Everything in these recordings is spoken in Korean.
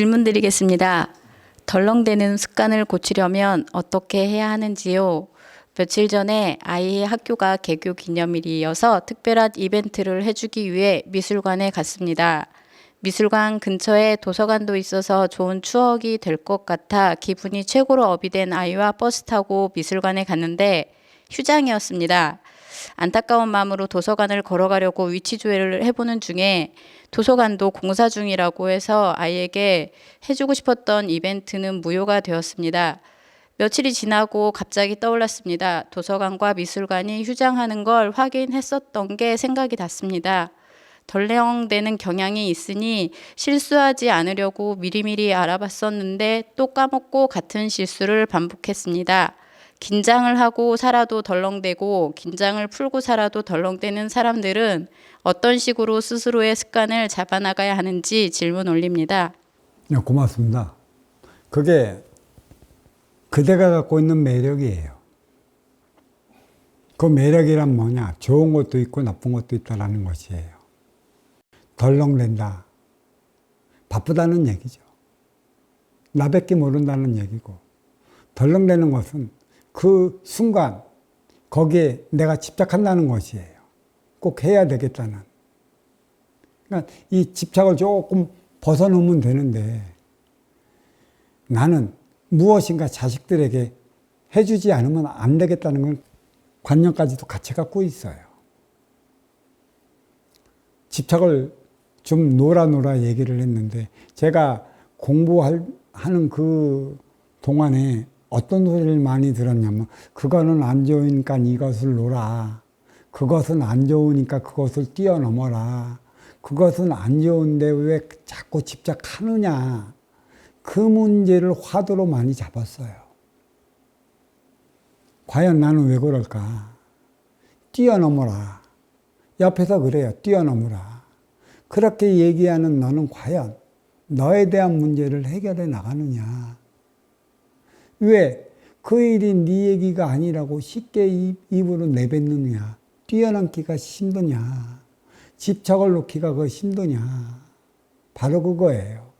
질문 드리겠습니다. 덜렁대는 습관을 고치려면 어떻게 해야 하는지요? 며칠 전에 아이의 학교가 개교 기념일이어서 특별한 이벤트를 해주기 위해 미술관에 갔습니다. 미술관 근처에 도서관도 있어서 좋은 추억이 될 것 같아 기분이 최고로 업이 된 아이와 버스 타고 미술관에 갔는데 휴장이었습니다. 안타까운 마음으로 도서관을 걸어가려고 위치 조회를 해보는 중에 도서관도 공사 중이라고 해서 아이에게 해주고 싶었던 이벤트는 무효가 되었습니다. 며칠이 지나고 갑자기 떠올랐습니다. 도서관과 미술관이 휴장하는 걸 확인했었던 게 생각이 났습니다. 덜렁대는 경향이 있으니 실수하지 않으려고 미리미리 알아봤었는데 또 까먹고 같은 실수를 반복했습니다. 긴장을 하고 살아도 덜렁대고 긴장을 풀고 살아도 덜렁대는 사람들은 어떤 식으로 스스로의 습관을 잡아나가야 하는지 질문 올립니다. 네, 고맙습니다. 그게 그대가 갖고 있는 매력이에요. 그 매력이란 뭐냐? 좋은 것도 있고 나쁜 것도 있다라는 것이에요. 덜렁댄다. 바쁘다는 얘기죠. 나밖에 모른다는 얘기고. 덜렁대는 것은 그 순간 거기에 내가 집착한다는 것이에요. 꼭 해야 되겠다는. 그러니까 이 집착을 조금 벗어놓으면 되는데 나는 무엇인가 자식들에게 해주지 않으면 안 되겠다는 건 관념까지도 같이 갖고 있어요. 집착을 좀 놀아 놀아 얘기를 했는데 제가 공부하는 그 동안에 어떤 소리를 많이 들었냐면 그거는 안 좋으니까 이것을 놀아. 그것은 안 좋으니까 그것을 뛰어넘어라. 그것은 안 좋은데 왜 자꾸 집착하느냐. 그 문제를 화두로 많이 잡았어요. 과연 나는 왜 그럴까? 뛰어넘어라. 옆에서 그래요. 뛰어넘어라. 그렇게 얘기하는 너는 과연 너에 대한 문제를 해결해 나가느냐? 왜 그 일이 네 얘기가 아니라고 쉽게 입, 입으로 내뱉느냐? 뛰어넘기가 힘드냐? 집착을 놓기가 그 힘드냐? 바로 그거예요.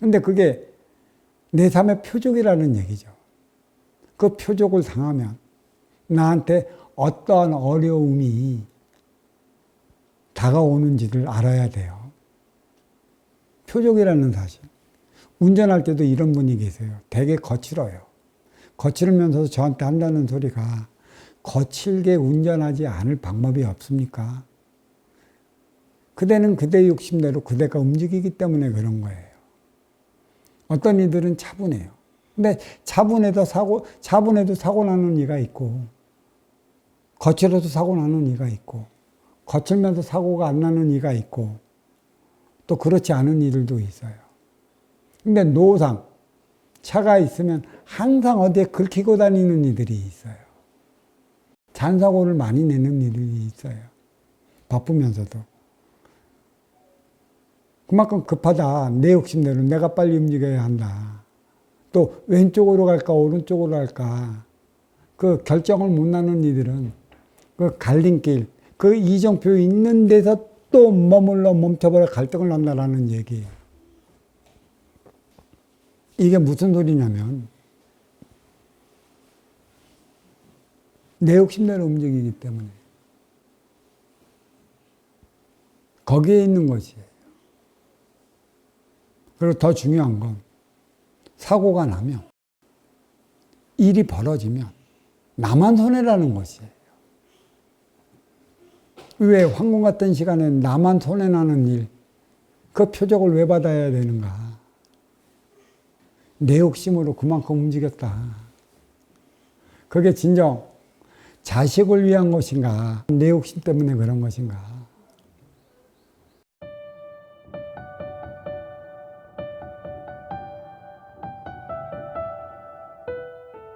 근데 그게 내 삶의 표적이라는 얘기죠. 그 표적을 당하면 나한테 어떠한 어려움이 다가오는지를 알아야 돼요. 표적이라는 사실. 운전할 때도 이런 분이 계세요. 되게 거칠어요. 거칠으면서 저한테 한다는 소리가 거칠게 운전하지 않을 방법이 없습니까? 그대는 그대 욕심대로 그대가 움직이기 때문에 그런 거예요. 어떤 이들은 차분해요. 근데 차분해도 사고, 차분해도 사고 나는 이가 있고, 거칠어도 사고 나는 이가 있고, 거칠면서 사고가 안 나는 이가 있고, 또 그렇지 않은 이들도 있어요. 근데 노상, 차가 있으면 항상 어디에 긁히고 다니는 이들이 있어요. 잔사고를 많이 내는 이들이 있어요. 바쁘면서도. 그만큼 급하다. 내 욕심대로 내가 빨리 움직여야 한다. 또 왼쪽으로 갈까 오른쪽으로 갈까 그 결정을 못 나는 이들은 그 갈림길 그 이정표 있는 데서 또 머물러 멈춰버려 갈등을 난다라는 얘기예요. 이게 무슨 소리냐면 내 욕심대로 움직이기 때문에 거기에 있는 것이에요. 그리고 더 중요한 건 사고가 나면 일이 벌어지면 나만 손해라는 것이에요. 왜 황금 같은 시간에 나만 손해나는 일, 그 표적을 왜 받아야 되는가? 내 욕심으로 그만큼 움직였다. 그게 진정 자식을 위한 것인가? 내 욕심 때문에 그런 것인가?